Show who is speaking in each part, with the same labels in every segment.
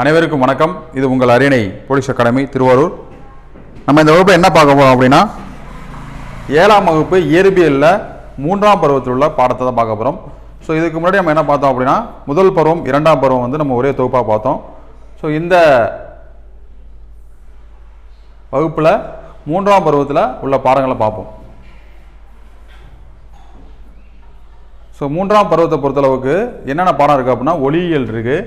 Speaker 1: அனைவருக்கும் வணக்கம். இது உங்கள் அரியணை போலீஸ் அகாடமி திருவாரூர். நம்ம இந்த வகுப்பில் என்ன பார்க்க போகிறோம் அப்படின்னா ஏழாம் வகுப்பு இயற்பியலில் மூன்றாம் பருவத்தில் உள்ள பாடத்தை தான் பார்க்க போகிறோம் ஸோ இதுக்கு முன்னாடி நம்ம என்ன பார்த்தோம் அப்படின்னா முதல் பருவம் இரண்டாம் பருவம் வந்து நம்ம ஒரே தொகுப்பாக பார்த்தோம். ஸோ இந்த வகுப்பில் மூன்றாம் பருவத்தில் உள்ள பாடங்களை பார்ப்போம். ஸோ மூன்றாம் பருவத்தை பொறுத்தளவுக்கு என்னென்ன பாடம் இருக்குது அப்படின்னா ஒளியியல் இருக்குது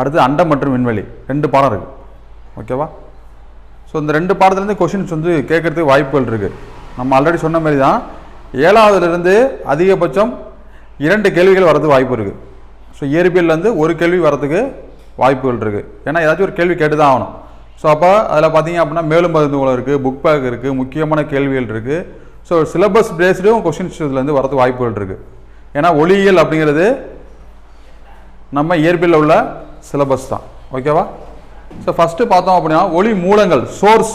Speaker 1: அடுத்து அண்டம் மற்றும் விண்வெளி. ரெண்டு பாடம் இருக்குது ஓகேவா? ஸோ இந்த ரெண்டு பாடத்துலேருந்து கொஷின்ஸ் வந்து கேட்கறதுக்கு வாய்ப்புகள் இருக்குது நம்ம ஆல்ரெடி சொன்ன மாதிரி தான் ஏழாவதுலேருந்து அதிகபட்சம் இரண்டு கேள்விகள் வரதுக்கு வாய்ப்பு இருக்குது ஸோ இயற்பியல்லேருந்து ஒரு கேள்வி வரதுக்கு வாய்ப்புகள் இருக்குது ஏன்னா ஏதாச்சும் ஒரு கேள்வி கேட்டு தான் ஆகணும். ஸோ அப்போ அதில் பார்த்தீங்க அப்படின்னா மேலும் மருந்துகளும் இருக்குது புக் பேக் இருக்குது முக்கியமான கேள்விகள் இருக்குது ஸோ சிலபஸ் பேஸ்டும் கொஷின்ஸ் இதுலேருந்து வரதுக்கு வாய்ப்புகள் இருக்குது ஏன்னா ஒளியியல் அப்படிங்கிறது நம்ம இயற்பியலில் உள்ள சிலபஸ் தான். ஓகேவா ஸோ ஃபஸ்ட்டு பார்த்தோம் அப்படின்னா ஒளி மூலங்கள் சோர்ஸ்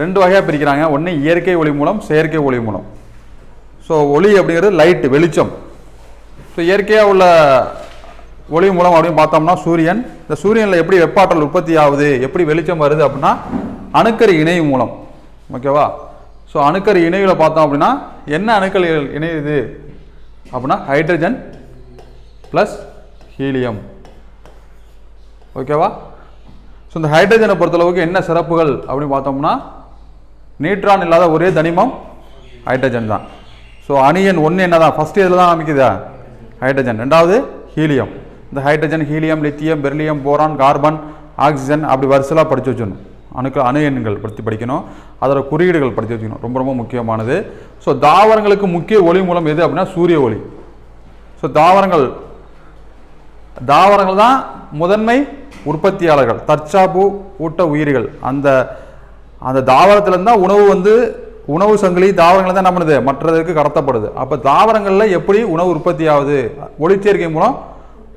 Speaker 1: ரெண்டு வகையாக பிரிக்கிறாங்க. ஒன்று இயற்கை ஒளி மூலம் செயற்கை ஒளி மூலம். ஸோ ஒளி அப்படிங்கிறது லைட்டு வெளிச்சம். ஸோ இயற்கையாக உள்ள ஒளி மூலம் அப்படின்னு பார்த்தோம்னா சூரியன். இந்த சூரியனில் எப்படி வெப்பாற்றல் உற்பத்தி ஆகுது? எப்படி வெளிச்சம் வருது அப்படின்னா அணுக்கரு இணை மூலம். ஓகேவா ஸோ அணுக்கரு இணைவில் பார்த்தோம் அப்படின்னா என்ன அணுக்கள் இணையுது? அப்படின்னா ஹைட்ரஜன் ப்ளஸ் ஹீலியம் ஓகேவா? ஸோ இந்த ஹைட்ரஜனை பொறுத்தளவுக்கு என்ன சிறப்புகள் அப்படின்னு பார்த்தோம்னா நியூட்ரான் இல்லாத ஒரே தனிமம் ஹைட்ரஜன் தான். ஸோ அணியன் ஒன்று என்ன தான் ஃபஸ்ட் இதில் தான் அமைக்குதா ஹைட்ரஜன் ரெண்டாவது ஹீலியம் இந்த hydrogen helium lithium beryllium boron carbon oxygen அப்படி வரிசலாக படித்து வச்சுக்கணும் அணுக்க அணு எண்கள் பற்றி படிக்கணும். அதோட குறியீடுகள் படித்து வச்சுக்கணும். ரொம்ப ரொம்ப முக்கியமானது. ஸோ தாவரங்களுக்கு முக்கிய ஒளி மூலம் எது அப்படின்னா சூரிய ஒளி. ஸோ தாவரங்கள் தாவரங்கள் தான் முதன்மை உற்பத்தியாளர்கள் தற்சாப்பு ஊட்ட உயிரிகள். அந்த அந்த தாவரத்துலேருந்து தான் உணவு வந்து உணவு சங்கிலி தாவரங்கள் தான் என்ன பண்ணுது? கடத்தப்படுது. அப்போ தாவரங்களில் எப்படி உணவு உற்பத்தி ஆகுது ஒளிச்சேர்க்கை மூலம்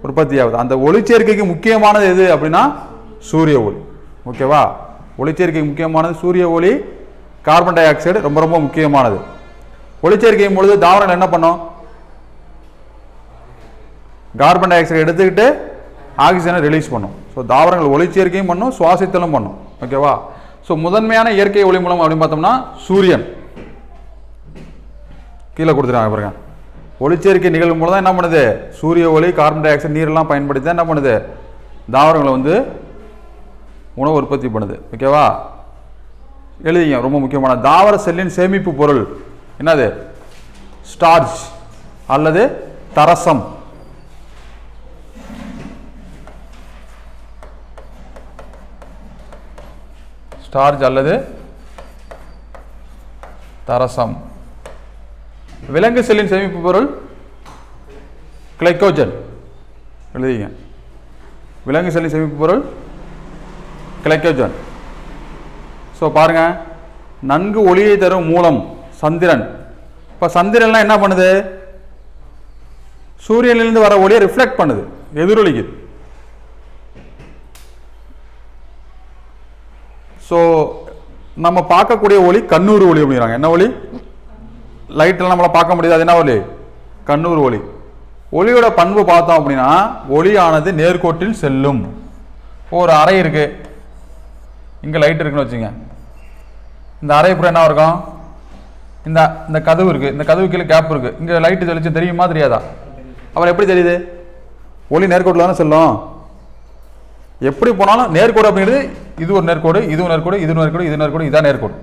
Speaker 1: உற்பத்தி ஆகுது அந்த ஒளிச்சேர்க்கைக்கு முக்கியமானது எது அப்படின்னா சூரிய ஒளி. ஓகேவா? ஒளிச்சேர்க்கைக்கு முக்கியமானது சூரிய ஒளி கார்பன் டை ஆக்சைடு ரொம்ப ரொம்ப முக்கியமானது. ஒளிச்சேர்க்கையும் பொழுது தாவரங்கள் என்ன பண்ணும்? கார்பன் டை ஆக்சைடு எடுத்துக்கிட்டு ஆக்சிஜனை ரிலீஸ் பண்ணும். ஸோ தாவரங்கள் ஒளிச்சேர்க்கையும் பண்ணும் சுவாசித்தலும் பண்ணும். ஓகேவா ஸோ முதன்மையான இயற்கை ஒளி மூலம் அப்படின்னு பார்த்தோம்னா சூரியன். கீழே கொடுத்துருக்காங்க பாருங்க. ஒளிச்சேர்க்கை நிகழ்வு மூலம் தான் என்ன பண்ணுது? சூரிய ஒளி கார்பன் டை ஆக்சைடு நீரெல்லாம் பயன்படுத்தி தான் என்ன பண்ணுது? தாவரங்களை வந்து உணவு உற்பத்தி பண்ணுது. ஓகேவா எழுதிங்க. ரொம்ப முக்கியமான தாவர செல்லின் சேமிப்பு பொருள். என்னது? ஸ்டார்ச். அல்லது தரசம். ஸ்டார்ச் அல்லது தரசம். விலங்கு செல்லின் சேமிப்பு பொருள் கிளைக்கோஜன் எழுதிங்க. விலங்கு செல்லின் சேமிப்பு பொருள் கிளைக்கோஜன் ஸோ பாருங்க. நன்கு ஒளியை தரும் மூலம் சந்திரன். இப்போ சந்திரன்லாம் என்ன பண்ணுது? சூரியனிலிருந்து வர ஒளியை ரிஃப்ளெக்ட் பண்ணுது. எதிரொலிக்குது. ஸோ நம்ம பார்க்கக்கூடிய ஒளி கண்ணூர் ஒளி அப்படிங்கிறாங்க. என்ன ஒளி? லைட்டில் நம்மளை பார்க்க முடியாது. அது என்ன ஒளி? கண்ணூர் ஒளி. ஒளியோட பண்பு பார்த்தோம் அப்படின்னா ஒளியானது நேர்கோட்டில் செல்லும். ஒரு அறை இருக்கு. இங்கே லைட் இருக்குன்னு வச்சுங்க. இந்த அறை அப்புறம் என்ன இருக்கும்? இந்த இந்த கதவு இருக்குது இந்த கதவு கீழே கேப் இருக்குது இங்கே லைட்டு தெளிச்சு தெரியுமா தெரியாதா? அப்புறம் எப்படி தெரியுது? ஒளி நேர்கோட்டில் தானே செல்லும். எப்படி போனாலும் நேர்கோடு அப்படிங்கிறது இது ஒரு நேர்கோடு இதுவும் நேர்கோடு இது நேர்கோடு இது நேர்கோடு இதான் நேர்கோடு.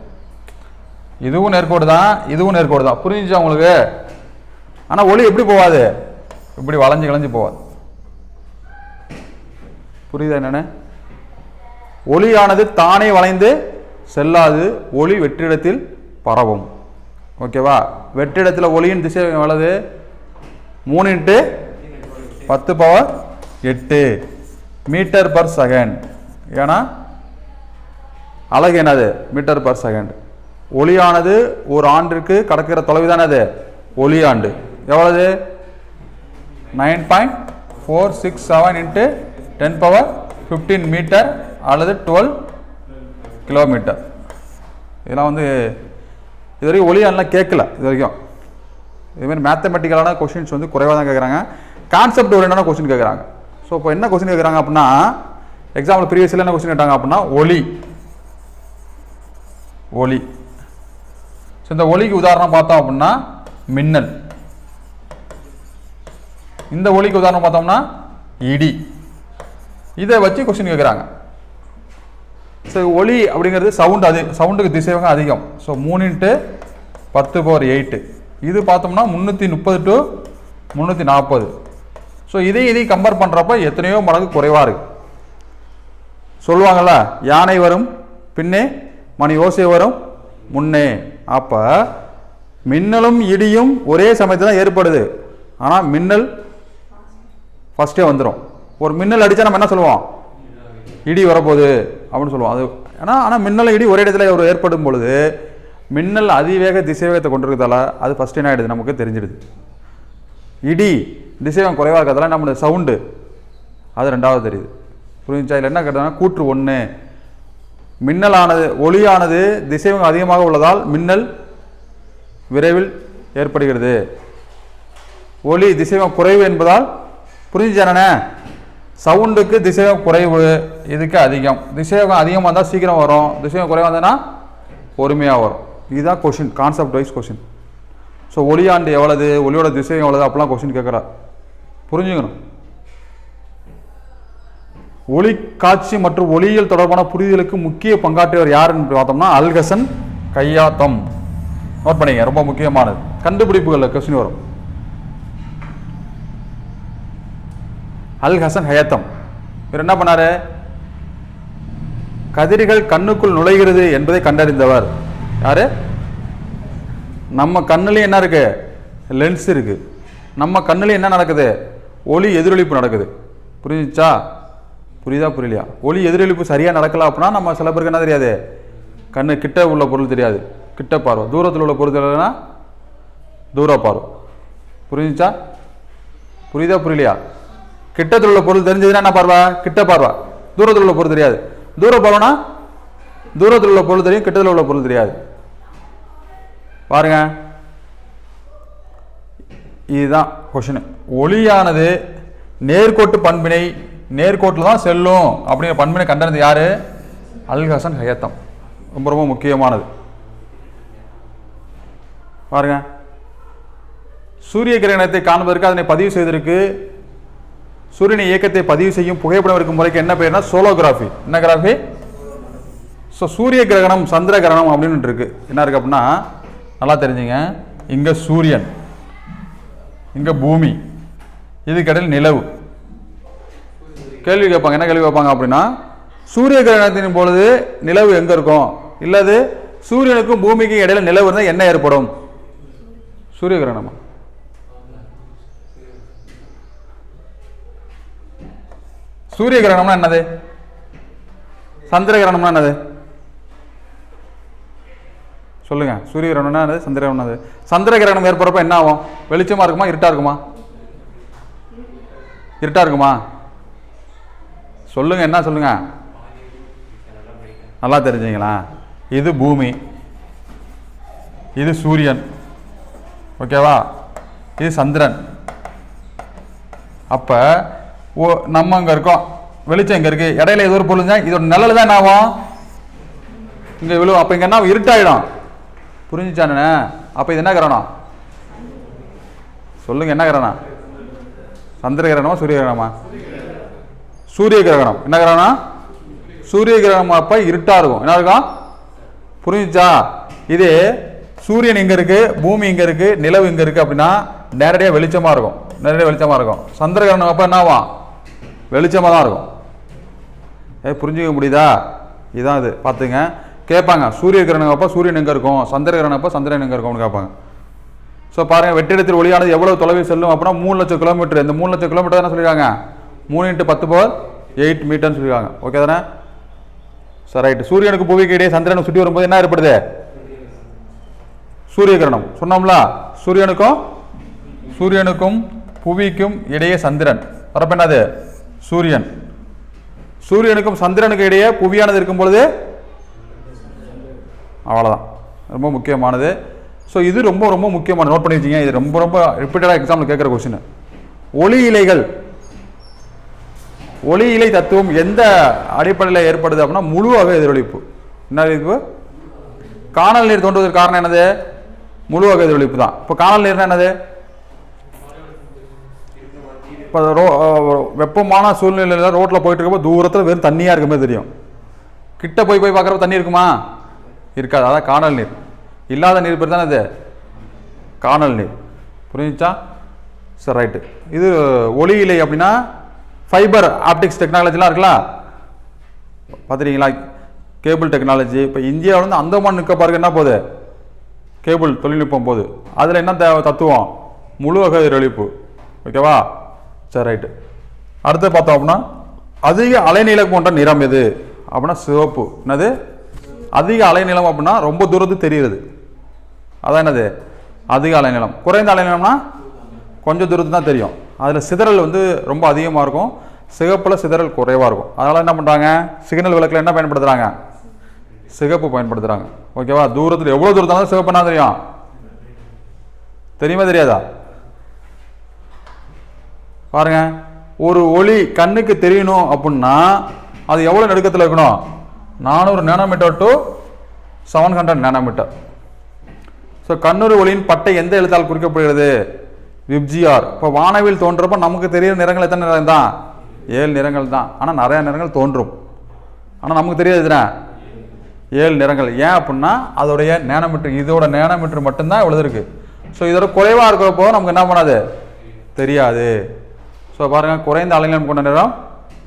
Speaker 1: இதுவும் நேர்கோடு தான் இதுவும் நேர்கோடு தான். புரிஞ்சுச்சா உங்களுக்கு? ஆனால் ஒளி எப்படி போகாது? இப்படி வளைஞ்சு கிளஞ்சு போகாது. புரியுதா என்னன்னு? ஒளியானது தானே வளைந்து செல்லாது ஒளி வெற்றிடத்தில் பரவும். ஓகேவா? வெற்றிடத்தில் ஒளியின் திசை வலது மூணு இன்ட்டு பத்து பவர் எட்டு. மீட்டர் பர் செகண்ட் ஏன்னா அழகு என்னது? மீட்டர் பர் செகண்ட் ஒளியானது ஒரு ஆண்டிற்கு கடக்கிற தொலைவு தானே அது. ஒளியாண்டு எவ்வளவு? Nine point four six seven into ten power fifteen metre அல்லது டுவெல் கிலோமீட்டர் இதெல்லாம் வந்து இது வரைக்கும் ஒளியாண்டெலாம் கேட்கல இது வரைக்கும். இதுமாதிரி மேத்தமெட்டிக்கலான கொஷின்ஸ் வந்து குறைவாக தான் கேட்குறாங்க. கான்செப்ட் ஓரியண்டான கொஸ்டின் கேட்குறாங்க? ஸோ இப்போ என்ன கொஸ்டின் கேட்குறாங்க அப்படின்னா எக்ஸாம்பிள் ப்ரீவியஸில் என்ன கொஸ்டின் கேட்டாங்க அப்படின்னா ஒளி. ஒளி ஸோ இந்த ஒளிக்கு உதாரணம் பார்த்தோம் அப்படின்னா மின்னல். இந்த ஒளிக்கு உதாரணம் பார்த்தோம்னா இடி. இதை வச்சு கொஸ்டின் கேட்குறாங்க. ஸோ ஒளி அப்படிங்கிறது சவுண்டு அது சவுண்டுக்கு திசைவகம் அதிகம். ஸோ மூணு இன்ட்டு பத்து பவர் எயிட்டு இது பார்த்தோம்னா முந்நூற்றி முப்பது டு முந்நூற்றி நாற்பது. ஸோ இதையும் இதையும் கம்பேர் பண்ணுறப்ப எத்தனையோ மடங்கு குறைவாக இருக்குது சொல்லுவாங்கள்ல யானை வரும் பின்னே மணி ஓசை வரும். முன்னே. அப்போ மின்னலும் இடியும் ஒரே சமயத்தில் தான் ஏற்படுது. ஆனால் மின்னல் ஃபஸ்ட்டே வந்துடும் ஒரு மின்னல் அடித்தா நம்ம என்ன சொல்லுவோம்? இடி வரப்போகுது அப்படின்னு சொல்லுவோம். அது ஏன்னா ஆனால் மின்னல் இடி ஒரே இடத்துல ஒரு ஏற்படும் பொழுது மின்னல் அதிவேக திசைவேகத்தை கொண்டிருக்கிறதால அது ஃபஸ்ட்டு என்ன ஆகிடுது நமக்கு தெரிஞ்சிடுது. இடி திசைவேகம் குறைவாக இருக்கிறதால நம்மளோட சவுண்டு அது ரெண்டாவது தெரியுது. புரிஞ்சுச்சா? இல்லை என்ன கேட்டாங்கன்னா கூற்று ஒன்று மின்னலானது ஒளியானது திசைவேகம் அதிகமாக உள்ளதால் மின்னல் விரைவில் ஏற்படுகிறது. ஒளி திசைவம் குறைவு என்பதால் புரிஞ்சுச்சானே சவுண்டுக்கு திசைவம் குறைவு இதுக்கு அதிகம். திசைவகம் அதிகமாக இருந்தால் சீக்கிரம் வரும். திசைவம் குறைவாக இருந்ததுன்னா பொறுமையாக வரும். இதுதான் question concept wise question so ஒளியாண்டு எவ்வளவு? ஒளியோட திசைவேகம் எவ்வளவு? அப்படிலாம் கொஷின் கேட்குறா புரிஞ்சுக்கணும். ஒளி காட்சி மற்றும் ஒளியியல் தொடர்பான புரிதலுக்கு முக்கிய பங்காற்றியவர் யாருன்னு பார்த்தோம்னா அல்கசன் கையாத்தம். நோட் பண்ணிங்க ரொம்ப முக்கியமானது. கண்டுபிடிப்புகளில் கொஸ்டின் வரும். அல் ஹசன் ஹயத்தம். இவர் என்ன பண்ணாரு? கதிர்கள் கண்ணுக்குள் நுழைகிறது என்பதை கண்டறிந்தவர். யாரு? நம்ம கண்ணுலேயும் என்ன இருக்கு? லென்ஸ் இருக்கு. நம்ம கண்ணுலேயும் என்ன நடக்குது? ஒளி எதிரொலிப்பு நடக்குது. புரிஞ்சுச்சா? புரியுதா புரியலையா? ஒளி எதிரொலிப்பு சரியாக நடக்கல அப்படின்னா நம்ம சில பேருக்கு என்ன தெரியாது? கண்ணு கிட்ட உள்ள பொருள் தெரியாது. கிட்ட பார்வை. தூரத்தில் உள்ள பொருள் தெரியலனா தூர பார்வை. புரிஞ்சுச்சா? புரியுதா புரியலையா? கிட்டத்தில் உள்ள பொருள் தெரிஞ்சதுன்னா என்ன பார்வை? கிட்ட பார்வை. தூரத்தில் உள்ள பொருள் தெரியாது. தூர பார்வைனா தூரத்தில் உள்ள பொருள் தெரியும் கிட்டத்தில் உள்ள பொருள் தெரியாது. பாருங்க. இதுதான் கொஷின் ஒளியானது நேர்கோட்டு பண்பினை நேர்கோட்டில் தான் செல்லும் அப்படிங்கிற பண்பினை கண்டனது யார்? அல்ஹசன் ஹயத்தம். ரொம்ப ரொம்ப முக்கியமானது. பாருங்க. சூரிய கிரகணத்தை காண்பதற்கு அதனை பதிவு செய்வதற்கு சூரியன் இயக்கத்தை பதிவு செய்யும் புகைப்படம் இருக்கும் முறைக்கு என்ன பேர்னா சோலோகிராஃபி. என்ன கிராஃபி? ஸோ சூரிய கிரகணம் சந்திர கிரகணம் அப்படின்னு இருக்கு. என்ன இருக்கு அப்படின்னா நல்லா தெரிஞ்சுங்க. இங்கே சூரியன் இங்கே பூமி இதுக்கடையில் நிலவு. கேள்வி கேட்பாங்க. என்ன கேள்வி கேட்பாங்க அப்படின்னா சூரிய கிரகணத்தின் பொழுது நிலவு எங்க இருக்கும்? இல்லது சூரியனுக்கும் பூமிக்கும் இடையில நிலவு இருந்தால் என்ன ஏற்படும்? சூரிய கிரகணமா? சூரிய கிரகணம்னா என்னது? சந்திர கிரகணம்னா என்னது? சொல்லுங்க. சூரிய கிரகணம்னா என்னது? சந்திர கிரகணம் என்னது? சந்திர கிரகணம் ஏற்படுறப்ப என்ன ஆகும்? வெளிச்சமா இருக்குமா? இருட்டா இருக்குமா? இருட்டா இருக்குமா? சொல்லுங்க என்ன சொல்லுங்க? நல்லா தெரிஞ்சுங்களா? இது பூமி. இது சூரியன். ஓகேவா? இது சந்திரன். அப்போ ஓ நம்ம அங்கே இருக்கோம். வெளிச்சம் இங்கே இருக்குது இடையில ஏதோ ஒரு பொருள் இருந்தா, இதோட நிழல் தான் என்ன ஆகும்? இங்கே விழுவும் அப்போ இங்கே என்ன இருட்டாயிடும். புரிஞ்சுச்சானே அப்போ இது என்ன கிரகணம் சொல்லுங்கள் என்ன கிரகணம் சந்திர கிரகணமா சூரிய கிரகணமா சூரிய கிரகணம். என்ன கிரகணம்? சூரிய கிரகணம் அப்போ இருட்டா இருக்கும். என்ன இருக்கும்? புரிஞ்சுச்சா? இது சூரியன் இங்க இருக்கு? பூமி இங்க இருக்கு? நிலவு இங்க இருக்கு அப்படின்னா நேரடியாக வெளிச்சமா இருக்கும். நேரடியாக வெளிச்சமா இருக்கும். சந்திர கிரகணம் அப்போ என்ன ஆகும்? வெளிச்சமா தான் இருக்கும். ஏ புரிஞ்சுக்க முடியுதா? இதுதான் இது. பார்த்துங்க. கேட்பாங்க சூரிய கிரகணம் அப்போ சூரியன் எங்கே இருக்கும்? சந்திர கிரகணம் அப்போ சந்திரன் எங்கே இருக்கும்னு கேட்பாங்க. ஸோ பாருங்கள் வெற்றிடத்தில் ஒளியானது எவ்வளோ தொலைவில் செல்லும் அப்படின்னா மூணு லட்சம் கிலோமீட்டர் இந்த மூணு லட்சம் கிலோமீட்டர் தானே சொல்லியிருக்காங்க? மூணு இன்ட்டு பத்து பவர் எயிட் மீட்டர்னு சொல்லியிருக்காங்க ஓகே தானே? சார் ரைட்டு சூரியனுக்கு புவிக்கு இடையே சந்திரனுக்கு சுற்றி வரும்போது என்ன ஏற்படுது? சூரிய கிரகணம் சொன்னோம்ல? சூரியனுக்கும் சூரியனுக்கும் புவிக்கும் இடையே சந்திரன். வரப்ப என்னது? சூரியன். சூரியனுக்கும் சந்திரனுக்கு இடையே புவியானது இருக்கும் பொழுது அவ்வளோதான் ரொம்ப முக்கியமானது. ஸோ இது ரொம்ப ரொம்ப முக்கியமான நோட் பண்ணி வச்சிங்க இது ரொம்ப ரொம்ப ரிப்பீட்டடாக எக்ஸாம்பிள் கேட்குற கொஸ்டின் ஒளி இலைகள் ஒளி இலை தத்துவம் எந்த அடிப்படையில் ஏற்படுது அப்படின்னா முழுவாக எதிரொலிப்பு. என்ன எதிர்ப்பு காணல் நீர் தோன்றுவதற்கு காரணம் என்னது? முழுவாக எதிரொலிப்பு தான். இப்போ காணல் நீர்னா என்னது? இப்போ ரோ வெப்பமான சூழ்நிலையில் ரோட்டில் போயிட்டு இருக்கப்போ தூரத்தில் வெறும் தண்ணியாக இருக்குமே தெரியும். கிட்ட போய் போய் பார்க்குறப்ப தண்ணி இருக்குமா? இருக்காது. அதான் காணல் நீர். இல்லாத நீர் பேர் தானே இது? காணல் நீர். புரிஞ்சுச்சா? சரி ரைட்டு இது ஒளி இலை அப்படின்னா ஃபைபர் ஆப்டிக்ஸ் டெக்னாலஜிலாம் இருக்குல்ல? பார்த்துருக்கீங்களா? கேபிள் டெக்னாலஜி இப்போ இந்தியாவில் வந்து அந்தமான் நிற்க பாருங்க என்ன போகுது? கேபிள் தொழில்நுட்பம் போகுது. அதில் என்ன தேவை தத்துவம்? முழு வகை எழிப்பு ஓகேவா சரி ரைட்டு அடுத்து பார்த்தோம் அப்படின்னா அதிக அலைநீளம் கொண்ட நிறம் எது? அப்படின்னா சிவப்பு. என்னது? அதிக அலைநீளம் அப்படின்னா ரொம்ப தூரத்துக்கு தெரியுது அதான் என்னது? அதிக அலைநீளம். குறைந்த அலைநீளம்னா கொஞ்சம் தூரத்து தான் தெரியும். அதில் சிதறல் வந்து ரொம்ப அதிகமாக இருக்கும். சிகப்பில் சிதறல் குறைவாக இருக்கும். அதனால் என்ன பண்ணுறாங்க சிக்னல் விளக்கில் என்ன பயன்படுத்துகிறாங்க சிகப்பு பயன்படுத்துகிறாங்க ஓகேவா? தூரத்தில் எவ்வளோ தூரத்தில் இருந்தாலும் தெரியும்? தெரியுமா தெரியாதா? பாருங்க. ஒரு ஒளி கண்ணுக்கு தெரியணும் அப்படின்னா அது எவ்வளோ நெருக்கத்தில் இருக்கணும்? நானூறு nanometre to seven hundred nanometre so Kannur ஒளியின் பட்டை எந்த எழுத்தால் குறிக்கப்படுகிறது? விப்ஜிஆர். இப்போ வானவில் தோன்றப்போ நமக்கு தெரியிற நிறங்கள் எத்தனை நிறம் தான்? ஏழு நிறங்கள் தான். ஆனால் நிறையா நிறங்கள் தோன்றும். ஆனால் நமக்கு தெரியாது தானே ஏழு நிறங்கள். ஏன் அப்படின்னா அதோடைய நேனோமீட்டர் இதோட நேனோமீட்டர் மட்டும்தான் இவ்வளோ இருக்குது ஸோ இதோட குறைவாக இருக்கிறப்போ நமக்கு என்ன பண்ணாது? தெரியாது. ஸோ பாருங்கள் குறைந்த அலைநீளம் கொண்ட நிறம்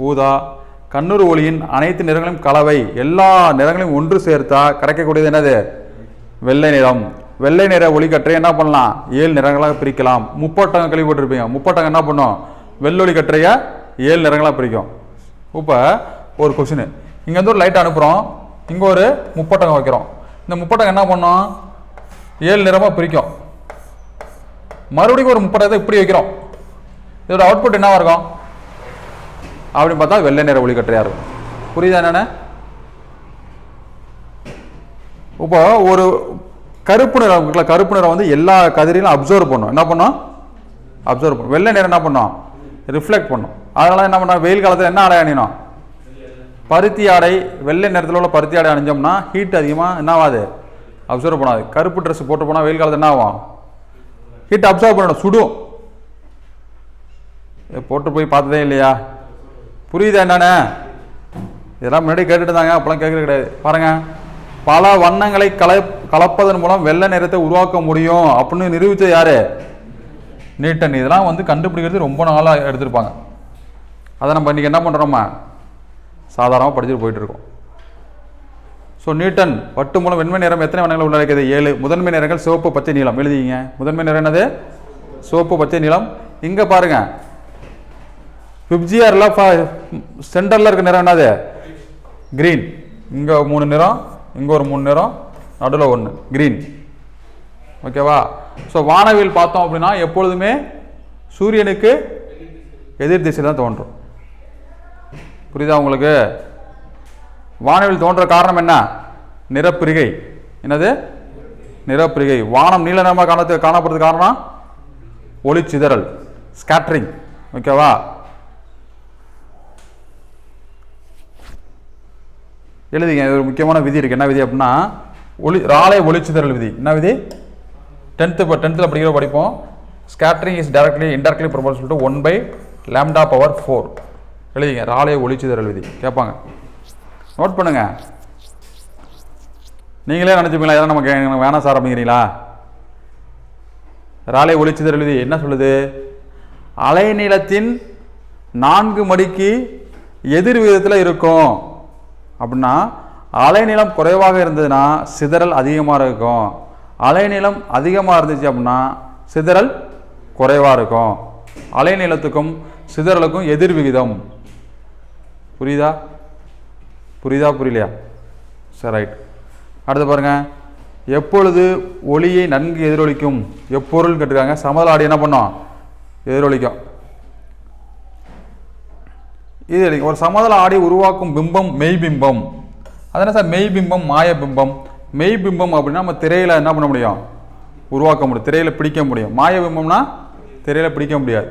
Speaker 1: ஊதா. கண்ணூர் ஒளியின் அனைத்து நிறங்களையும் கலவை. எல்லா நிறங்களையும் ஒன்று சேர்த்தா கிடைக்கக்கூடியது என்னது? வெள்ளை நிறம். வெள்ளை நிற ஒளிக்கற்றை என்ன பண்ணலாம்? ஏழு நிறங்களாக பிரிக்கலாம். முப்பட்டகம் கேள்விப்பட்டிருப்பீங்க. முப்பட்டங்க என்ன பண்ணும்? வெள்ளொளி கற்றையை ஏழு நிறங்களாக பிரிக்கும். இப்போ ஒரு கொஷின் இங்கேருந்து ஒரு லைட் அனுப்புகிறோம் இங்கே ஒரு முப்பட்டகம் வைக்கிறோம். இந்த முப்பட்டகம் என்ன பண்ணும்? ஏழு நிறமாக பிரிக்கும். மறுபடியும் ஒரு முப்பட்டகத்தை இப்படி வைக்கிறோம். இதோட அவுட்புட் என்னவாக இருக்கும்? அப்படின்னு பார்த்தா வெள்ளை நிற ஒளிக்கற்றையாக இருக்கும். புரியுதா என்னென்ன? இப்போ ஒரு கருப்பு நிறம் இருக்குல்ல கருப்பு நிறம் வந்து எல்லா கதிரையும் அப்சர்வ் பண்ணும். என்ன பண்ணும்? அப்சர்வ் பண்ணும். வெள்ளை நிறம் என்ன பண்ணும்? ரிஃப்ளெக்ட் பண்ணும். அதனால என்ன பண்ணோம்? வெயில் காலத்தில் என்ன ஆடை அணியணும்? பருத்தி ஆடை வெள்ளை நிறத்தில் உள்ள பருத்தி ஆடை அணிஞ்சோம்னா ஹீட் அதிகமாக என்ன ஆகாது? அப்சர்வ் பண்ணாது. கருப்பு ட்ரெஸ் போட்டு போனால் வெயில் காலத்தில் என்ன ஆகும்? ஹீட் அப்சர்வ் பண்ணணும். சுடும். போட்டு போய் பார்த்ததே இல்லையா? புரியுதா என்னண்ணே இதெல்லாம் முன்னாடி கேட்டுட்டு இருந்தாங்க. அப்போலாம் கேட்குறது கிடையாது. பாருங்கள் பல வண்ணங்களை கல கலப்பதன் மூலம் வெள்ளை நிறத்தை உருவாக்க முடியும். அப்படின்னு நிரூபித்தது யாரு? நீட்டன் இதெல்லாம் வந்து கண்டுபிடிக்கிறது ரொம்ப நாளாக எடுத்திருப்பாங்க. அதை நம்ம இன்றைக்கி என்ன பண்ணுறோமா சாதாரணமாக படிச்சுட்டு போயிட்டுருக்கோம் ஸோ நியூட்டன் வட்டு மூலம் வெண்மை நிறம் எத்தனை வண்ணங்கள் உள்ளடக்கியது? ஏழு. முதன்மை நிறங்கள் சிவப்பு பச்சை நீளம் எழுதிங்க முதன்மை நிறம் என்னது? சிவப்பு பச்சை நீளம் இங்கே பாருங்கள் ஃபிப்ஜிஆரில் சென்டரில் இருக்க நிறம் என்னது? க்ரீன் இங்கே மூணு நிறம். இங்கே ஒரு மூணு நிறம் நடுவில் ஒன்று கிரீன் ஓகேவா ஸோ வானவில் பார்த்தோம் அப்படின்னா எப்பொழுதுமே சூரியனுக்கு எதிர் திசையில் தான் தோன்றும். புரியுதா உங்களுக்கு? வானவில் தோன்ற காரணம் என்ன? நிறப்பிரிகை. என்னது? நிறப்பிரிகை. வானம் நீல நிறமாக காணத்து காணப்படுறது காரணம்? ஒளிச்சிதறல். ஸ்கேட்ரிங் ஓகேவா எழுதிங்க இது ஒரு முக்கியமான விதி இருக்குது என்ன விதி அப்படின்னா ஒளி ராலை ஒளிச்சிதறல் விதி. என்ன விதி? டென்த்து இப்போ டென்த்தில் படிக்கிற படிப்போம். Scattering is directly indirectly proportional to one by lambda power four எழுதிங்க ராலை ஒளிச்சிதறல் விதி. கேட்பாங்க. நோட் பண்ணுங்க. நீங்களே நினச்சிப்பீங்களா ஏதாவது நமக்கு வேணாம் சார் அப்படிங்கிறீங்களா? ராலை ஒளிச்சிதறல் விதி. என்ன சொல்லுது? அலைநீளத்தின் நான்கு மடிக்கு எதிர் விதத்தில் இருக்கும். அப்படின்னா அலைநீளம் குறைவாக இருந்ததுன்னா சிதறல் அதிகமாக இருக்கும். அலைநீளம் அதிகமாக இருந்துச்சு அப்படின்னா சிதறல் குறைவாக இருக்கும். அலைநீளத்துக்கும் சிதறலுக்கும் எதிர் விகிதம். புரியுதா? புரியுதா புரியலையா? சரி ரைட் அடுத்து பாருங்கள் எப்பொழுது ஒளியை நன்கு எதிரொலிக்கும்? எப்பொருள்னு கேட்டிருக்காங்க. சமதளாடி என்ன பண்ணோம்? எதிரொலிக்கும். இது ஒரு சமதள ஆடி உருவாக்கும் பிம்பம் மெய்பிம்பம். பிம்பம் என்ன சார் மெய்பிம்பம் மாய பிம்பம் மெய்பிம்பம் அப்படின்னா நம்ம திரையில் என்ன பண்ண முடியும்? உருவாக்க முடியும். திரையில் பிடிக்க முடியும். மாய பிம்பம்னா திரையில் பிடிக்க முடியாது.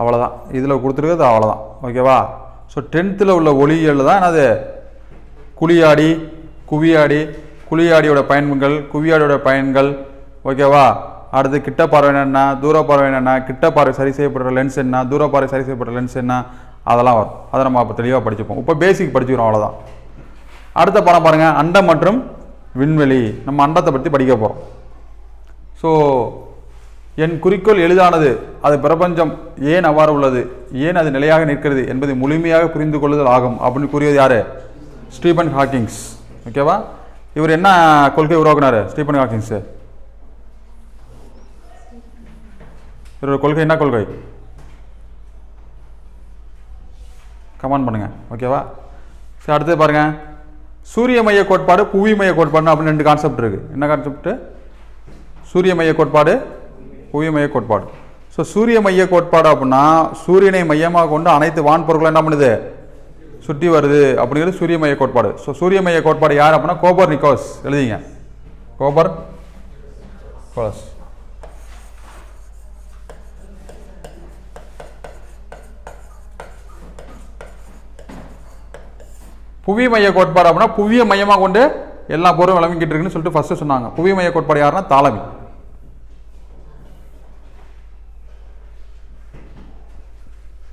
Speaker 1: அவ்வளோதான் இதில் கொடுத்துருக்கிறது அவ்வளோதான் ஓகேவா ஸோ டென்த்தில் உள்ள ஒளியல் தான் என்னது? குழியாடி குவியாடி குழியாடியோட பயன்கள் குவியாடியோட பயன்கள். ஓகேவா அடுத்து கிட்ட பார்வை என்ன தூர பார்வை என்ன கிட்ட பார்வை சரி செய்யப்படுற லென்ஸ் என்ன தூர பார்வை சரி செய்யப்படுற லென்ஸ் என்ன அதெல்லாம் வரும். அதை நம்ம அப்போ தெளிவாக படிச்சுப்போம். இப்போ பேசிக் படிச்சுக்கிறோம் அவ்வளோதான் அடுத்த படம் பாருங்கள் அண்டம் மற்றும் விண்வெளி. நம்ம அண்டத்தை பற்றி படிக்க போகிறோம் ஸோ என் குறிக்கோள் எளிதானது. அது பிரபஞ்சம் ஏன் அவ்வாறு உள்ளது? ஏன் அது நிலையாக நிற்கிறது என்பதை முழுமையாக புரிந்து கொள்ளுதல் ஆகும் அப்படின்னு கூறியது யார்? Stephen Hawkings. ஓகேவா? இவர் என்ன கொள்கை உருவாக்குனாரு? Stephen Hawkings. இவரோட கொள்கை என்ன கொள்கை? கமெண்ட் பண்ணுங்கள் ஓகேவா சரி அடுத்து பாருங்கள் சூரிய மைய கோட்பாடு புவி மைய கோட்பாடு அப்படின்னு ரெண்டு கான்செப்ட் இருக்குது என்ன கான்செப்ட் சூரிய மைய கோட்பாடு புவி மைய கோட்பாடு. ஸோ சூரிய மைய கோட்பாடு அப்படின்னா சூரியனை மையமாக கொண்டு அனைத்து வான்பொருட்களும் என்ன பண்ணுது? சுற்றி வருது அப்படிங்கிறது சூரிய மைய கோட்பாடு. ஸோ சூரிய மைய கோட்பாடு யார் அப்படின்னா கோபர் நிக்கோஸ் எழுதிங்க. Copernicus. புவி மைய கோட்பாடு அப்படின்னா புவியை மையமாக கொண்டு எல்லா பொருளும் விளங்கிட்டு இருக்குன்னு சொல்லிட்டு ஃபஸ்ட்டு சொன்னாங்க. புவி மைய கோட்பாடு யாருன்னா தாலமி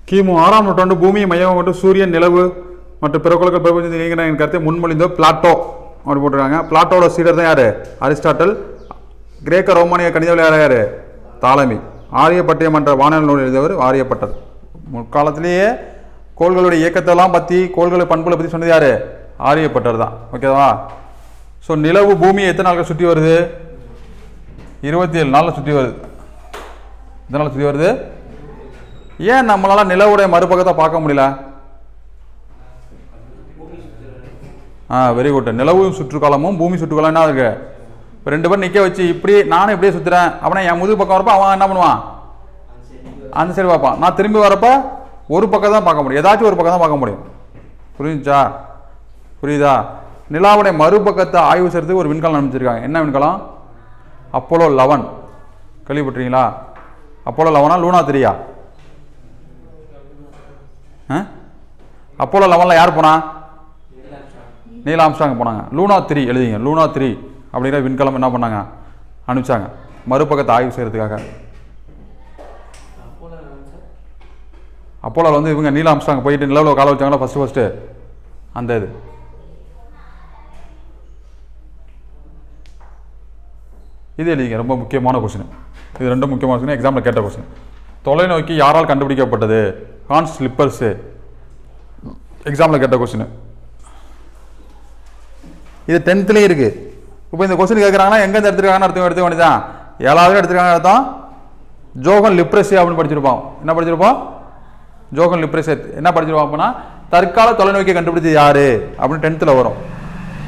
Speaker 1: கிமு ஆறாம் நூற்றாண்டு பூமியை மையமாக கொண்டு சூரியன் நிலவு மற்றும் பிறகுலக பிரபஞ்சம் என் கருத்தை முன்மொழிந்தோ பிளாட்டோ அப்படி போட்டிருக்காங்க. பிளாட்டோட சீடர் தான் யார்? அரிஸ்டாட்டல் கிரேக்க ரோமானிய கணிதவியல் யார்? யாரு? தாலமி ஆரியப்பட்டியம் என்ற வானல் நூல் எழுதியவர் ஆரியப்பட்டர். முற்காலத்திலேயே கோள்களுடைய இயக்கத்தெல்லாம் பற்றி கோள்களை பண்புகளை பற்றி சொன்னது யாரு? ஆரியப்பட்டர் தான். ஓகேவா ஸோ நிலவு பூமியை எத்தனை நாளில் சுற்றி வருது? இருபத்தி ஏழு நாளில் சுற்றி வருது. எத்தனை நாள் சுற்றி வருது? ஏன் நம்மளால் நிலவுடைய மறுபக்கத்தை பார்க்க முடியல? ஆ வெரி குட் நிலவும் சுற்றுக்காலமும் பூமி சுற்றுக்காலம் என்ன இருக்கு? இப்போ ரெண்டு பேரும் நிற்க வச்சு இப்படி நானும் இப்படியே சுற்றுறேன் அப்படின்னா என் முதுகு பக்கம் வரப்போ அவன் என்ன பண்ணுவான்? அந்த சைடு பார்ப்பான். நான் திரும்பி வரப்போ ஒரு பக்கம் தான் பார்க்க முடியும். ஏதாச்சும் ஒரு பக்கம் தான் பார்க்க முடியும். புரிஞ்சுச்சா? புரியுதா? நிலாவுடைய மறுபக்கத்தை ஆய்வு செய்கிறதுக்கு ஒரு விண்கலம் அனுப்பிச்சிருக்காங்க. என்ன விண்கலம்? Apollo eleven. கேள்விப்பட்டீங்களா அப்போலோ லெவனா லூனா த்ரீயா? அப்போலோ லெவனில் யார் போனா? நீல் ஆம்ஸ்டாங் போனாங்க. லூனா த்ரீ எழுதிங்க. லூனா த்ரீ அப்படிங்கிற விண்கலம் என்ன பண்ணாங்க? அனுப்பிச்சாங்க. மறுபக்கத்தை ஆய்வு செய்யறதுக்காக. அப்போலோவில் வந்து இவங்க நீல அம்சாங்க போயிட்டு நிலவில் கால வச்சாங்களா? ஃபஸ்ட்டு ஃபஸ்ட்டு அந்த இது. இது எழுதிங்க. ரொம்ப முக்கியமான கொஸ்டின் இது ரெண்டும் முக்கியமான கொஸ்டின் எக்ஸாமில் கேட்ட கொஸ்டின் தொலைநோக்கி யாரால் கண்டுபிடிக்கப்பட்டது? ஹான்ஸ் ஸ்லிப்பர்ஸு எக்ஸாமில் கேட்ட கொஸ்டின் இது டென்த்துலேயும் இருக்குது இப்போ இந்த கொஸ்டின் கேட்குறாங்கன்னா எங்கேருந்து எடுத்துருக்காங்கன்னு அர்த்தம் எடுத்துக்க வேண்டியதான் ஏழாவது எடுத்துருக்காங்க அர்த்தம். ஜோகன் லிப்ரஸி அப்படின்னு படிச்சிருப்போம் என்ன படிச்சிருப்போம் ஜோகன் லிப்ரஸி என்ன படிச்சிருவோம் அப்படின்னா தற்கால தொலைநோக்கியை கண்டுபிடிச்சது யாரு? அப்படின்னு டென்த்தில் வரும்.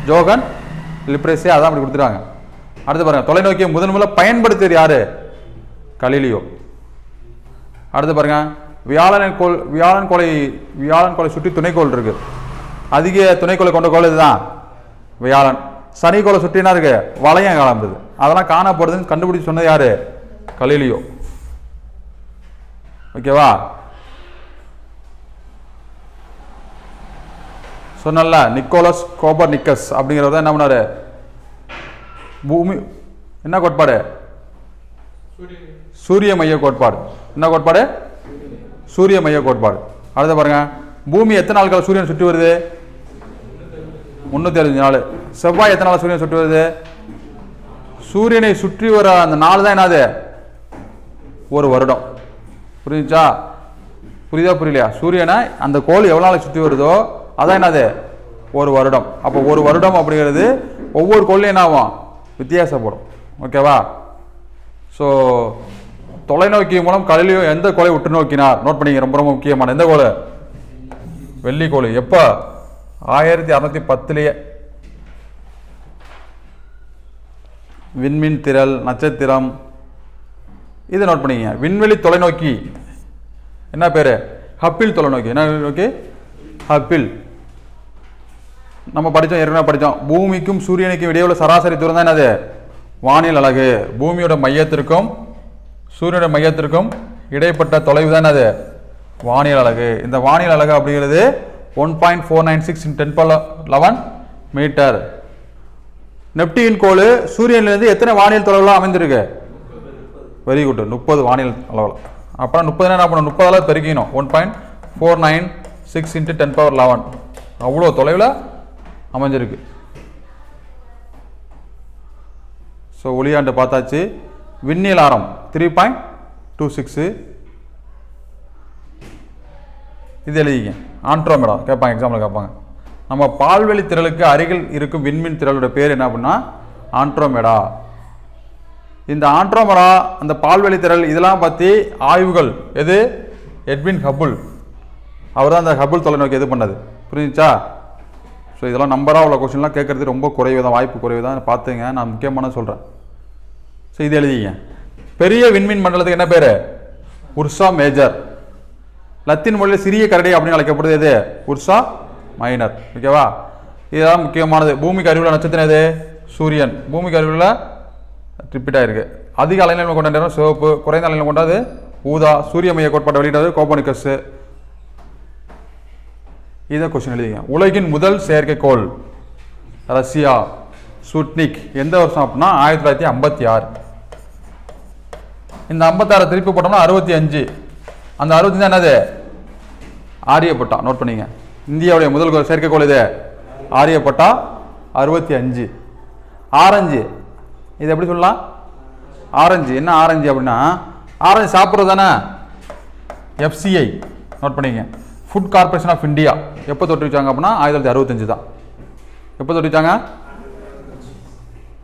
Speaker 1: ஜோகன் லிப்ரஸி அதான் அப்படி கொடுத்துருக்காங்க. அடுத்து பாருங்கள் தொலைநோக்கியை முதன் முதல்ல பயன்படுத்தியது யாரு? கலிலியோ. அடுத்து பாருங்க வியாழன் கோள் வியாழன் கொலை வியாழன் கொலை சுற்றி துணைக்கோள் இருக்கு. அதிக துணைக்கோளை கொண்ட கோள் இதுதான். வியாழன். சனி கோளை சுற்றி என்ன இருக்கு? வளையம் கிளம்புது அதெல்லாம் காணப்படுதுன்னு கண்டுபிடிச்சு சொன்னது யாரு? கலிலியோ. ஓகேவா? சொன்னல நிக்கோலஸ் கோபர் நிக்கஸ் அப்படிங்கிறவர் தான் என்ன பண்ணாரு? பூமி என்ன கோட்பாடு? சூரிய மைய கோட்பாடு. என்ன கோட்பாடு? சூரிய மைய கோட்பாடு. அடுத்த பாருங்க பூமி எத்தனை நாட்கள் சூரியன் சுற்றி வருது? முந்நூற்றி அறுபது நாள் செவ்வாய் எத்தனை நாள் சூரியன் சுற்றி வருது? சூரியனை சுற்றி வர அந்த நாள் தான் என்னது? ஒரு வருடம். புரிஞ்சுச்சா? புரியுதா புரியலையா? சூரியனை அந்த கோள் எவ்வளோ நாள் சுற்றி வருதோ? அதான் என்னது? ஒரு வருடம். அப்போ ஒரு வருடம் அப்படிங்கிறது ஒவ்வொரு கொள்ளும் என்ன ஆகும் வித்தியாசப்படும் ஓகேவா ஸோ தொலைநோக்கி மூலம் கலிலியோ எந்த கொலை உற்று நோக்கினார்? நோட் பண்ணிங்க ரொம்ப ரொம்ப முக்கியமான. எந்த கோலை வெள்ளி கோழி எப்போ? ஆயிரத்தி அறநூத்தி பத்துலேயே விண்மீன் திரள் நட்சத்திரம். இதை நோட் பண்ணிங்க. விண்வெளி தொலைநோக்கி. என்ன பேர்? ஹப்பிள் தொலைநோக்கி. என்ன நோக்கி ஹப்பிள். நம்ம படித்தோம் ஏற்கனவே படித்தோம். பூமிக்கும் சூரியனுக்கும் இடையே உள்ள சராசரி தூரம் தான் என்னது? வானியல் அலகு பூமியோட மையத்திற்கும் சூரியனோட மையத்திற்கும் இடைப்பட்ட தொலைவு தான் அது வானியல் அலகு இந்த வானியல் அலகு அப்படிங்கிறது one point four nine six ten eleven metre. நெப்டியின் கோள் சூரியன்லேருந்து எத்தனை வானியல் தொலைவில் அமைந்திருக்கு? வெரி குட் முப்பது வானியல் அளவில். அப்புறம் முப்பது என்ன பண்ணணும்? அளவு பெருக்கிக்கணும். One point four nine six into ten power eleven. அவ்வளோ தொலைவில் அமைஞ்சிருக்கு. ஸோ ஒளியாண்டு பார்த்தாச்சு. விண்ணில் ஆரம் த்ரீ பாயிண்ட் டூ சிக்ஸு இது எழுதிங்க ஆண்ட்ரோமேடா கேட்பாங்க எக்ஸாம்பிள் கேட்பாங்க. நம்ம பால்வெளி திரளுக்கு அருகில் இருக்கும் விண்மீன் திரளோட பேர் என்ன அப்படின்னா ஆண்ட்ரோமேடா இந்த ஆண்ட்ரோமெடா அந்த பால்வெளி திரள் இதெல்லாம் பற்றி ஆய்வுகள். எது? எட்வின் ஹபுல் அவர் தான் அந்த ஹபுல் தொலைநோக்கி எது பண்ணது? புரிஞ்சுச்சா? ஸோ இதெல்லாம் நம்பராக உள்ள கொஸ்டின்லாம் கேட்குறது ரொம்ப குறைவு தான் வாய்ப்பு குறைவு தான். பார்த்துங்க நான் முக்கியமான சொல்கிறேன் ஸோ இது எழுதிங்க. பெரிய விண்மீன் மண்டலத்துக்கு என்ன பேர்? Ursa major. லத்தீன் மொழியில் சிறிய கரடி அப்படின்னு அழைக்கப்படுது எது? Ursa Minor. ஓகேவா இதுதான் முக்கியமானது. பூமிக்கு அருகில் நட்சத்திரம் எது? சூரியன். பூமிக்கு அருகில் ரிப்பீட் ஆயிருக்கு அதிக அலைநிலை கொண்ட நேரம் சிவப்பு. குறைந்த அலைநிலை கொண்டது ஊதா. சூரிய மைய கோட்பாட்டை வெளியிட்டது கோப்பனிக்கஸ் இதை கொஸ்டின் எழுதிங்க. உலகின் முதல் செயற்கைக்கோள் ரஷ்யா ஸ்புட்னிக். எந்த வருஷம் அப்படின்னா ஆயிரத்தி தொள்ளாயிரத்தி ஐம்பத்தி ஆறு. இந்த ஐம்பத்தாறு திருப்பி போட்டோம்னா அறுபத்தி அஞ்சு. அந்த அறுபத்தஞ்சு என்னது? ஆரியப்பட்டா. நோட் பண்ணிங்க. இந்தியாவுடைய முதல் செயற்கைக்கோள் இது. ஆரியப்பட்டா அறுபத்தி அஞ்சு. ஆரஞ்சு. இது எப்படி சொல்லலாம்? ஆரஞ்சு. என்ன ஆரஞ்சு அப்படின்னா ஆரஞ்சு சாப்பிட்றது தானே எஃப்சிஐ நோட் பண்ணிங்க. ஃபுட் கார்ப்பரேஷன் ஆஃப் இந்தியா எப்போ தொட்டு வச்சாங்க அப்படின்னா ஆயிரத்தி தொள்ளாயிரத்தி அறுபத்தஞ்சு தான். எப்போ தொட்டு வச்சாங்க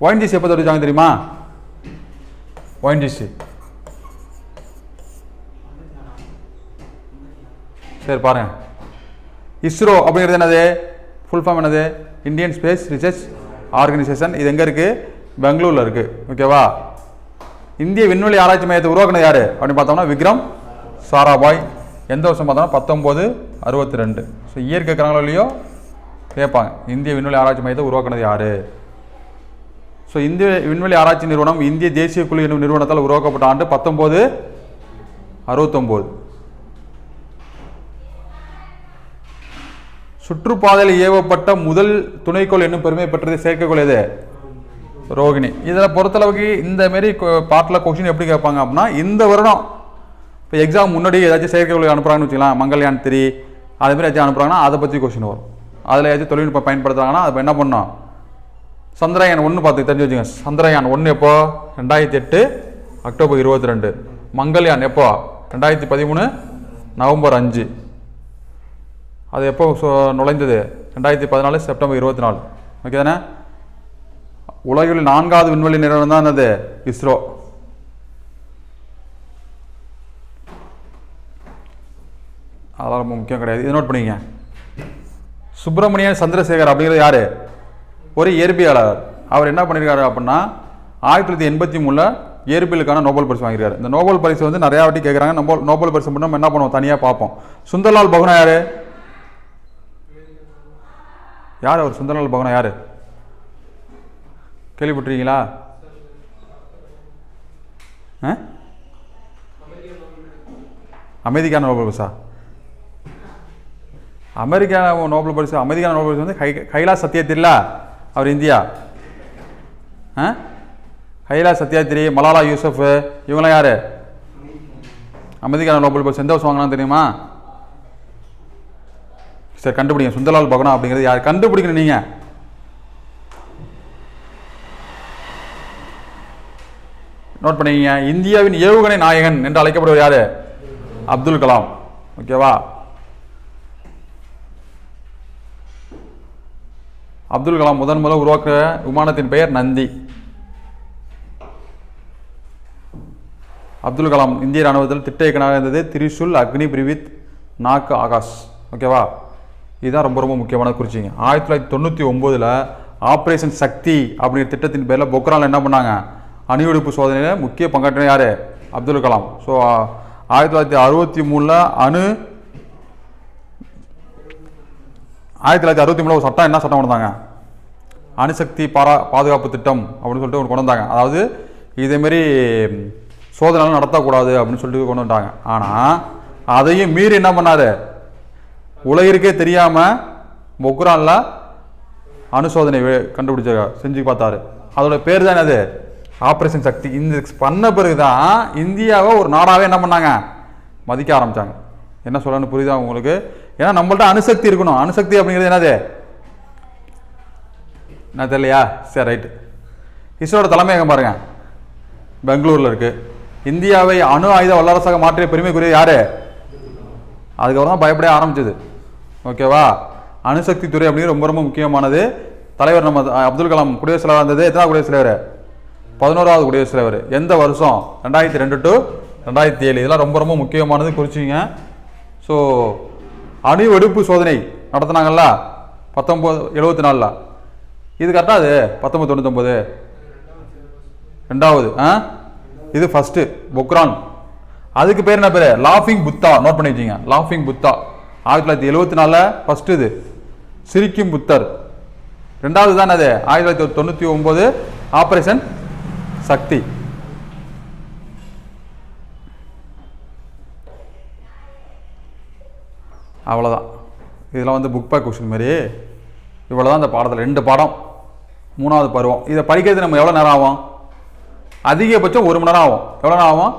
Speaker 1: ஒயின்ஜிசி எப்போ தொட்டு வச்சாங்க தெரியுமா ஒயின்ஜிசி சரி பாருங்க. இஸ்ரோ அப்படிங்கிறது என்னது? ஃபுல் ஃபார்ம் என்னது? இந்தியன் ஸ்பேஸ் ரிசர்ச் ஆர்கனைசேஷன் இது எங்கே இருக்குது பெங்களூரில் இருக்குது ஓகேவா இந்திய விண்வெளி ஆராய்ச்சி மையத்தை உருவாக்குனது யார்? அப்படின்னு பார்த்தோம்னா விக்ரம் சாராபாய். எந்த வருஷம் பார்த்தாலும் பத்தொம்போது அறுபத்தி ரெண்டு ஸோ இயற்கை கேட்குறாங்களோ இல்லையோ கேட்பாங்க. இந்திய விண்வெளி ஆராய்ச்சி மையத்தை உருவாக்குனது யார்? ஸோ இந்திய விண்வெளி ஆராய்ச்சி நிறுவனம் இந்திய தேசிய குழு என்னும் நிறுவனத்தால் உருவாக்கப்பட்ட ஆண்டு பத்தொம்போது அறுபத்தொம்போது. சுற்றுப்பாதையில் ஏவப்பட்ட முதல் துணைக்கோள் என்னும் பெருமை பெற்றது செயற்கைக்கோள் எது? ரோகிணி. இதில் பொறுத்தளவுக்கு இந்த மாரி பாட்டில் கொஷின் எப்படி கேட்பாங்க அப்படின்னா இந்த வருடம் இப்போ எக்ஸாம் முன்னாடி ஏதாச்சும் செயற்கைக்கோள் அனுப்புகிறாங்கன்னு வச்சுக்கலாம் மங்கள்யான் த்ரீ அது மாதிரி ஏதாச்சும் அனுப்புகிறாங்கன்னா அதை பற்றி கொஷின் வரும். அதில் ஏதாச்சும் தொழில்நுட்பம் பயன்படுத்துகிறாங்கன்னா அது என்ன பண்ணோம்? சந்திரயான் ஒன்று பார்த்து தெரிஞ்சு வச்சுங்க சந்திரயான் ஒன்று எப்போ? ரெண்டாயிரத்தி எட்டு அக்டோபர் இருபத்தி ரெண்டு மங்கள்யான் எப்போ? ரெண்டாயிரத்தி பதிமூணு நவம்பர் அஞ்சு. அது எப்போ நுழைந்தது? ரெண்டாயிரத்தி பதினாலு செப்டம்பர் இருபத்தி நாலு ஓகே தானே? உலகில் நான்காவது விண்வெளி நிறுவனம் தான் என்னது? இஸ்ரோ. அதெல்லாம் ரொம்ப முக்கியம் கிடையாது. இது நோட் பண்ணிங்க சுப்பிரமணியன் சந்திரசேகர் அப்படிங்கிறது யார்? ஒரு இயற்பியாளர் அவர் என்ன பண்ணியிருக்காரு அப்படின்னா ஆயிரத்தி தொள்ளாயிரத்தி எண்பத்தி மூணில் இயற்பியலுக்கான நோபல் பரிசு வாங்கியிருக்காரு. இந்த நோபல் பரிசு வந்து நிறையா வாட்டி கேட்குறாங்க நோபல் நோபல் பரிசு மட்டும் நம்ம என்ன பண்ணுவோம்? தனியாக பார்ப்போம். சுந்தர்லால் பகுனா யார்? யார்? அவர் சுந்தர்லால் பகுனா யார்? கேள்விப்பட்டிருக்கீங்களா? ஆ? அமைதிக்கான நோபல் பரிசா? அமெரிக்கா நோபல் பரிசு அமெரிக்கா நோபல் பரிசு வந்து கை கைலாஷ் சத்யத்திரில அவர் இந்தியா. ஆ? கைலாஷ் சத்யாத்திரி மலாலா யூசஃப் இவங்களாம் யார்? அமைதிக்கான நோபல் பரிசு எந்த வருஷம் வாங்கினான்னு தெரியுமா? சரி கண்டுபிடிங்க. சுந்தரலால் பகனா அப்படிங்கிறது யார்? கண்டுபிடிக்கணும் நீங்கள் நோட் பண்ணிக்கங்க. இந்தியாவின் ஏவுகணை நாயகன் என்று அழைக்கப்படுவர் யார்? அப்துல் கலாம். ஓகேவா? அப்துல் கலாம் முதன் முதல் உருவாக்க விமானத்தின் பெயர் நந்தி. அப்துல் கலாம் இந்திய ராணுவத்தில் திட்ட இயக்குனராக இருந்தது திரிசுல் அக்னி பிரிவித் நாக் ஆகாஷ் ஓகேவா இதுதான் ரொம்ப ரொம்ப முக்கியமான குறிச்சிங்க. ஆயிரத்தி தொள்ளாயிரத்தி தொண்ணூற்றி ஒம்போதில் ஆப்ரேஷன் சக்தி அப்படிங்கிற திட்டத்தின் பேரில் பொக்ரானில் என்ன பண்ணாங்க? அணுவெடுப்பு சோதனையில் முக்கிய பங்காற்றின யார்? அப்துல் கலாம். ஸோ ஆயிரத்தி தொள்ளாயிரத்தி அறுபத்தி மூணில் அணு ஆயிரத்தி தொள்ளாயிரத்தி அறுபத்தி மூணு ஒரு சட்டம் என்ன சட்டம் கொண்டாங்க வந்தாங்க? அணுசக்தி பாரா பாதுகாப்பு திட்டம் அப்படின்னு சொல்லிட்டு ஒன்று கொண்டு வந்தாங்க. அதாவது இதேமாரி சோதனைலாம் நடத்தக்கூடாது அப்படின்னு சொல்லிட்டு கொண்டு வந்துட்டாங்க. ஆனால் அதையும் மீறி என்ன பண்ணார்? உலகிற்கே தெரியாமல் பொக்ரானில் அணுசோதனை கண்டுபிடிச்ச செஞ்சு பார்த்தாரு. அதோட பேர் தான் அது ஆப்ரேஷன் சக்தி இந்த பண்ண பிறகு தான் இந்தியாவை ஒரு நாடாகவே என்ன பண்ணாங்க? மதிக்க ஆரம்பிச்சாங்க. என்ன சொல்லணும்னு புரியுதா உங்களுக்கு? ஏன்னா நம்மள்ட்ட அணுசக்தி இருக்கணும். அணுசக்தி அப்படிங்கிறது என்னது? என்ன தெரியலையா? சரி ரைட்டு இஸ்ரோட தலைமையகம் பாருங்கள் பெங்களூரில் இருக்குது இந்தியாவை அணு ஆயுத வல்லரசாக மாற்றிய பெருமைக்குரிய யார்? அதுக்கப்புறம் தான் பயப்பட ஆரம்பிச்சது. ஓகேவா? அணுசக்தி துறை அப்படிங்கிறது ரொம்ப ரொம்ப முக்கியமானது. தலைவர் நம்ம அப்துல் கலாம் குடியரசுத் தலைவர் இருந்தது. எத்தனாவது குடியரசுத் தலைவர் பதினோராவது குடியரசுத் தலைவர் எந்த வருஷம்? ரெண்டாயிரத்தி ரெண்டு டு ரெண்டாயிரத்தி ஏழு. இதெல்லாம் ரொம்ப ரொம்ப முக்கியமானது குறிச்சிங்க. ஸோ அணு வெடிப்பு சோதனை நடத்துனாங்கல்ல? பத்தொம்போது எழுபத்தி நாலில் இது கரெக்டாக அது? பத்தொம்பது தொண்ணூத்தொம்பது. ரெண்டாவது ஆ? இது ஃபஸ்ட்டு பொக்ரான். அதுக்கு பேர் என்ன பேர்? லாஃபிங் புத்தா. நோட் பண்ணி வச்சிங்க லாஃபிங் புத்தா. ஆயிரத்தி தொள்ளாயிரத்தி எழுபத்தி நாலில் ஃபஸ்ட்டு இது. சிரிக்கும் புத்தர். ரெண்டாவது தானே அது. ஆயிரத்தி தொள்ளாயிரத்தி தொண்ணூற்றி ஒம்பது ஆப்ரேஷன் சக்தி. அவ்வளோதான் இதெல்லாம் வந்து புக் பேக் கொஷின் மாதிரி இவ்வளோ தான் இந்த பாடத்தில். ரெண்டு பாடம். மூணாவது பருவம். இதை படிக்கிறது நம்ம எவ்வளோ நேரம் ஆகும்? அதிகபட்சம் ஒரு மணி நேரம் ஆகும். எவ்வளோ நேரம் ஆகும்?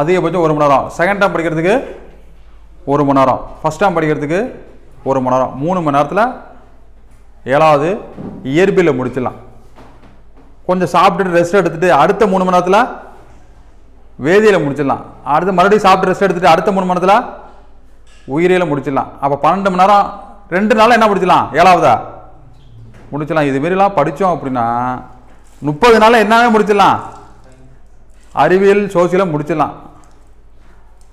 Speaker 1: அதிகபட்சம் ஒரு மணி நேரம் செகண்ட் டைம் படிக்கிறதுக்கு ஒரு மணி நேரம். ஃபஸ்ட் டைம் படிக்கிறதுக்கு ஒரு மணி நேரம். மூணு மணி நேரத்தில் ஏழாவது இயற்பியில் முடிச்சிடலாம். கொஞ்சம் சாப்பிட்டுட்டு ரெஸ்ட் எடுத்துகிட்டு அடுத்த மூணு மணி நேரத்தில் வேதியில் முடிச்சிடலாம். அடுத்து மறுபடியும் சாப்பிட்டு ரெஸ்ட் எடுத்துகிட்டு அடுத்த மூணு மணி நேரத்தில் உயிரியலை முடிச்சிடலாம். அப்போ பன்னெண்டு மணி நேரம் ரெண்டு நாளில் என்ன முடிச்சிடலாம்? ஏழாவதா? முடிச்சிடலாம். இது மாரிலாம் படித்தோம் அப்படின்னா முப்பது நாளில் என்னவே முடிச்சிடலாம்? அறிவியல் சோசியலும் முடிச்சிடலாம்.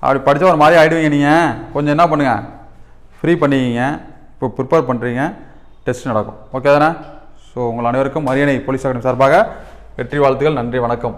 Speaker 1: அப்படி படித்தா ஒரு மாதிரி ஆகிடுவீங்க நீங்கள் கொஞ்சம் என்ன பண்ணுங்கள் ஃப்ரீ பண்ணிக்கிங்க. இப்போ ப்ரிப்பேர் பண்ணுறீங்க டெஸ்ட் நடக்கும். ஓகே தானே? ஸோ உங்கள் அனைவருக்கும் மரியணை போலீஸ் அகாடமி சார்பாக வெற்றி வாழ்த்துக்கள். நன்றி வணக்கம்.